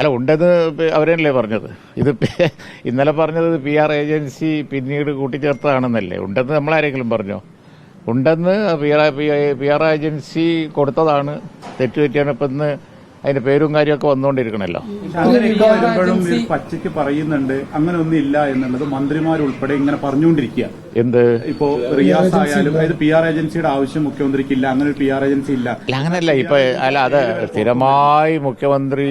അല്ല ഉണ്ടെന്ന് അവരല്ലേ പറഞ്ഞത്? ഇത് ഇന്നലെ പറഞ്ഞത് പി ആർ ഏജൻസി പിന്നീട് കൂട്ടിച്ചേർത്തതാണെന്നല്ലേ? ഉണ്ടെന്ന് നമ്മളാരെങ്കിലും പറഞ്ഞോ? ഉണ്ടെന്ന് P R P R agency കൊടുത്തതാണ്. തെറ്റുപറ്റിയാണ് ഇപ്പം ഇന്ന് അതിന്റെ പേരും കാര്യമൊക്കെ വന്നുകൊണ്ടിരിക്കണല്ലോ. പച്ചയ്ക്ക് പറയുന്നുണ്ട്. അങ്ങനെ ഒന്നും ഇല്ല എന്നുള്ളത് മന്ത്രിമാരുൾപ്പെടെ ഇങ്ങനെ പറഞ്ഞുകൊണ്ടിരിക്കുക. എന്ത്? ഇപ്പോ റിയാസ് ആയാലും അതായത് പി ആർ ഏജൻസിയുടെ ആവശ്യം മുഖ്യമന്ത്രിക്ക് ഇല്ല അങ്ങനെ ഒരു പി ആർ ഏജൻസി ഇല്ല. അങ്ങനല്ല. ഇപ്പൊ അല്ല അത് സ്ഥിരമായി മുഖ്യമന്ത്രി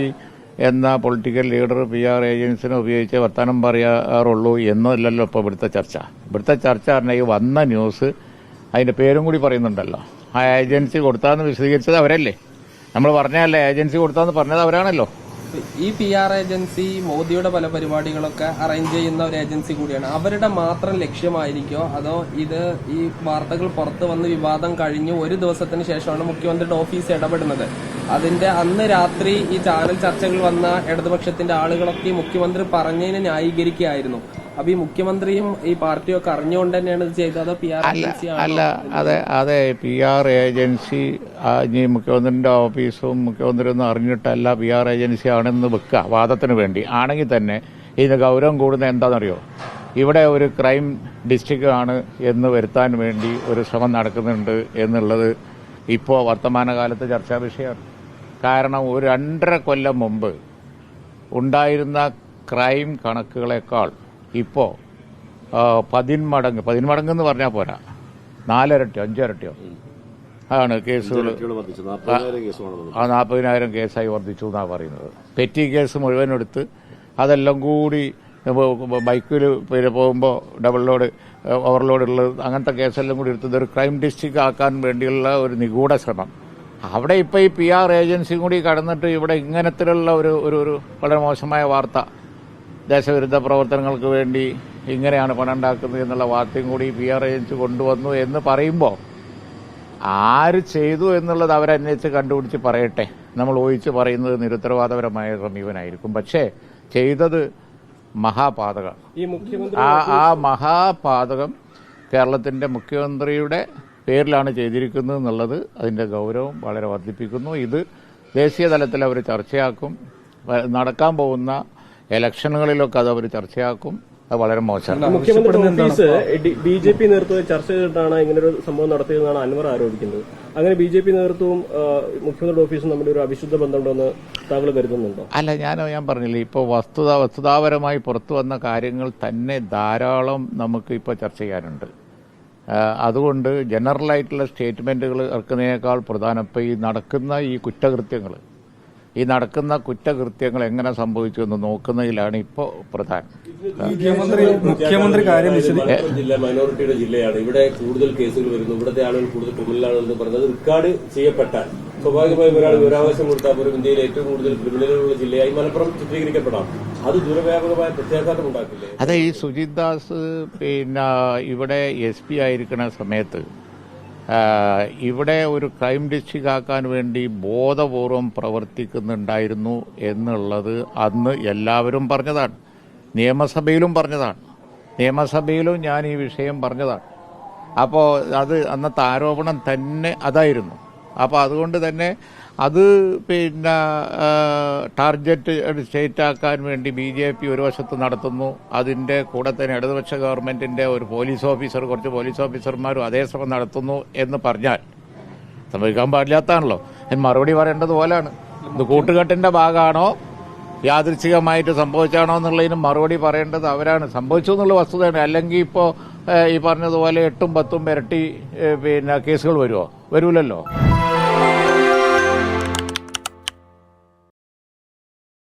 എന്ന പൊളിറ്റിക്കൽ ലീഡർ പി ആർ ഏജൻസിനെ ഉപയോഗിച്ച് വർത്തമാനം പറയാറുള്ളൂ എന്നല്ലല്ലോ ഇപ്പോൾ ഇവിടുത്തെ ചർച്ച. ഇവിടുത്തെ ചർച്ച പറഞ്ഞാൽ വന്ന ന്യൂസ് അതിന്റെ പേരും കൂടി പറയുന്നുണ്ടല്ലോ. ആ ഏജൻസി കൊടുത്താന്ന് വിശദീകരിച്ചത് അവരല്ലേ? നമ്മൾ പറഞ്ഞല്ലേ ഏജൻസി കൊടുത്താന്ന് പറഞ്ഞത് അവരാണല്ലോ. ഈ പി ആർ ഏജൻസി മോദിയുടെ പല പരിപാടികളൊക്കെ അറേഞ്ച് ചെയ്യുന്ന ഒരു ഏജൻസി കൂടിയാണ്. അവരുടെ മാത്രം ലക്ഷ്യമായിരിക്കോ? അതോ ഇത് ഈ വാർത്തകൾ പുറത്തു വന്ന് വിവാദം കഴിഞ്ഞ് ഒരു ദിവസത്തിന് ശേഷമാണ് മുഖ്യമന്ത്രിയുടെ ഓഫീസ് ഇടപെടുന്നത്? അതിന്റെ അന്ന് രാത്രി ഈ ചാനൽ ചർച്ചകൾ വന്ന ഇടതുപക്ഷത്തിന്റെ ആളുകളൊക്കെ മുഖ്യമന്ത്രി പറഞ്ഞതിനെ ന്യായീകരിക്കുകയായിരുന്നു. അപ്പൊ ഈ മുഖ്യമന്ത്രിയും ഈ പാർട്ടിയും ഒക്കെ അറിഞ്ഞുകൊണ്ട് തന്നെയാണ് ഇത് ചെയ്തത്? അതോ പി ആർ അല്ല ഏജൻസി അല്ല അതെ അതെ പി ആർ ഏജൻസി ഇനി മുഖ്യമന്ത്രിന്റെ ഓഫീസും മുഖ്യമന്ത്രി ഒന്നും അറിഞ്ഞിട്ടല്ല പി ആർ ഏജൻസി ആണെന്ന് വെക്കുക വാദത്തിന് വേണ്ടി. ആണെങ്കിൽ തന്നെ ഇതിന് ഗൗരവം കൂടുന്ന എന്താണെന്നറിയോ? ഇവിടെ ഒരു ക്രൈം ഡിസ്ട്രിക്റ്റ് ആണ് എന്ന് വരുത്താൻ വേണ്ടി ഒരു ശ്രമം നടക്കുന്നുണ്ട് എന്നുള്ളത് ഇപ്പോൾ വർത്തമാനകാലത്ത് ചർച്ചാ വിഷയമാണ്. കാരണം ഒരു രണ്ടര കൊല്ലം മുമ്പ് ഉണ്ടായിരുന്ന ക്രൈം കണക്കുകളെക്കാൾ ഇപ്പോൾ പതിന്മടങ്ങ് പതിന്മടങ്ങ് എന്ന് പറഞ്ഞാൽ പോരാ. നാലരട്ടിയോ അഞ്ചരട്ടിയോ. അതാണ് കേസുകൾ. ആ നാൽപ്പതിനായിരം കേസായി വർദ്ധിച്ചു എന്നാണ് പറയുന്നത്. പെറ്റി കേസ് മുഴുവൻ എടുത്ത് അതെല്ലാം കൂടി ബൈക്കിൽ പിന്നെ പോകുമ്പോൾ ഡബിൾ ലോഡ് ഓവർലോഡ് ഉള്ളത് അങ്ങനത്തെ കേസെല്ലാം കൂടി എടുത്തത് ഒരു ക്രൈം ഡിസ്ട്രിക്ട് ആക്കാൻ വേണ്ടിയുള്ള ഒരു നിഗൂഢ ശ്രമം. അവിടെ ഇപ്പോൾ ഈ പി ആർ ഏജൻസിയും കൂടി കടന്നിട്ട് ഇവിടെ ഇങ്ങനത്തിലുള്ള ഒരു ഒരു ഒരു വളരെ മോശമായ വാർത്ത ദേശവിരുദ്ധ പ്രവർത്തനങ്ങൾക്ക് വേണ്ടി ഇങ്ങനെയാണ് പണം ഉണ്ടാക്കുന്നത് എന്നുള്ള വാർത്തയും കൂടി പി ആർ ഏജൻസി കൊണ്ടുവന്നു എന്ന് പറയുമ്പോൾ ആര് ചെയ്തു എന്നുള്ളത് അവരന്വേഷിച്ച് കണ്ടുപിടിച്ച് പറയട്ടെ. നമ്മൾ ഊഹിച്ച് പറയുന്നത് നിരുത്തരവാദപരമായ സമീപനായിരിക്കും. പക്ഷേ ചെയ്തത് മഹാപാതകം ആ ആ മഹാപാതകം കേരളത്തിന്റെ മുഖ്യമന്ത്രിയുടെ പേരിലാണ് ചെയ്തിരിക്കുന്നത് എന്നുള്ളത് അതിന്റെ ഗൗരവം വളരെ വർദ്ധിപ്പിക്കുന്നു. ഇത് ദേശീയ തലത്തിൽ അവർ ചർച്ചയാക്കും. നടക്കാൻ പോകുന്ന ഇലക്ഷനുകളിലൊക്കെ അത് അവർ ചർച്ചയാക്കും. അത് വളരെ മോശമാണ്. മുഖ്യമന്ത്രി ഓഫീസ് ബി ജെ പി നേതൃത്വം ചർച്ച ചെയ്തിട്ടാണ് ഇങ്ങനൊരു സംഭവം നടത്തിയതെന്നാണ് അൻവർ ആരോപിക്കുന്നത്. അങ്ങനെ ബി ജെ പി നേതൃത്വവും മുഖ്യമന്ത്രിയുടെ ഓഫീസും തമ്മിൽ ഒരു അവിശുദ്ധ ബന്ധമുണ്ടെന്ന് താങ്കൾ കരുതുന്നുണ്ടോ? അല്ല ഞാൻ ഞാൻ പറഞ്ഞില്ലേ ഇപ്പോൾ വസ്തുത വസ്തുതാപരമായി പുറത്തു വന്ന കാര്യങ്ങൾ തന്നെ ധാരാളം നമുക്ക് ഇപ്പോൾ ചർച്ച ചെയ്യാനുണ്ട്. അതുകൊണ്ട് ജനറലായിട്ടുള്ള സ്റ്റേറ്റ്മെന്റുകൾ ഇറക്കുന്നതിനേക്കാൾ പ്രധാനം ഇപ്പോൾ ഈ നടക്കുന്ന ഈ കുറ്റകൃത്യങ്ങൾ ഈ നടക്കുന്ന കുറ്റകൃത്യങ്ങൾ എങ്ങനെ സംഭവിച്ചു എന്ന് നോക്കുന്നതിലാണ് ഇപ്പോൾ പ്രധാനം. മുഖ്യമന്ത്രി മുഖ്യമന്ത്രി കാര്യം ജില്ല മൈനോറിറ്റിയുടെ ജില്ലയാണ്. ഇവിടെ കൂടുതൽ കേസുകൾ വരുന്നു. ഇവിടുത്തെ ആളുകൾ കൂടുതൽ ക്രിമിനലാണെന്ന് പറഞ്ഞത് റെക്കോർഡ് ചെയ്യപ്പെട്ടാൽ. സ്വാഭാവികമായും ഒരാൾ വിവരാവകാശം കൊടുത്താൽ പോലും ഇന്ത്യയിൽ ഏറ്റവും കൂടുതൽ ക്രിമിനലുകളുള്ള ജില്ലയായി മലപ്പുറം ചിത്രീകരിക്കപ്പെടാം. അത് ദുരവ്യാപകമായ പ്രത്യാഘാതം ഉണ്ടാക്കില്ലേ? അതെ ഈ സുജിത് ദാസ് പിന്നെ ഇവിടെ എസ് പി ആയിരിക്കുന്ന സമയത്ത് ഇവിടെ ഒരു ക്രൈം ഡിസ്ട്രിക്ട് ആക്കാൻ വേണ്ടി ബോധപൂർവം പ്രവർത്തിക്കുന്നുണ്ടായിരുന്നു എന്നുള്ളത് അന്ന് എല്ലാവരും പറഞ്ഞതാണ്. നിയമസഭയിലും പറഞ്ഞതാണ്. നിയമസഭയിലും ഞാൻ ഈ വിഷയം പറഞ്ഞതാണ്. അപ്പോൾ അത് അന്നത്തെ ആരോപണം തന്നെ അതായിരുന്നു. അപ്പോൾ അതുകൊണ്ട് തന്നെ അത് പിന്നെ ടാർഗറ്റ് സ്റ്റേറ്റ് ആക്കാൻ വേണ്ടി ബി ജെ പി ഒരു വശത്ത് നടത്തുന്നു. അതിന്റെ കൂടെ തന്നെ ഇടതുപക്ഷ ഗവൺമെന്റിന്റെ ഒരു പോലീസ് ഓഫീസർ കുറച്ച് പോലീസ് ഓഫീസർമാരും അതേ ശ്രമം നടത്തുന്നു എന്ന് പറഞ്ഞാൽ സംഭവിക്കാൻ പാടില്ലാത്തതാണല്ലോ അതിന് മറുപടി പറയേണ്ടത് പോലാണ്. ഇത് കൂട്ടുകെട്ടിന്റെ ഭാഗമാണോ? യാദൃച്ഛികമായിട്ട് സംഭവിച്ചാണോ എന്നുള്ളതിന് മറുപടി പറയേണ്ടത് അവരാണ്. സംഭവിച്ചു എന്നുള്ള വസ്തുതയാണ്. അല്ലെങ്കിൽ ഇപ്പോൾ ഈ പറഞ്ഞതുപോലെ എട്ടും പത്തും ഇരട്ടി പിന്നെ കേസുകൾ വരുമോ? വരൂലല്ലോ.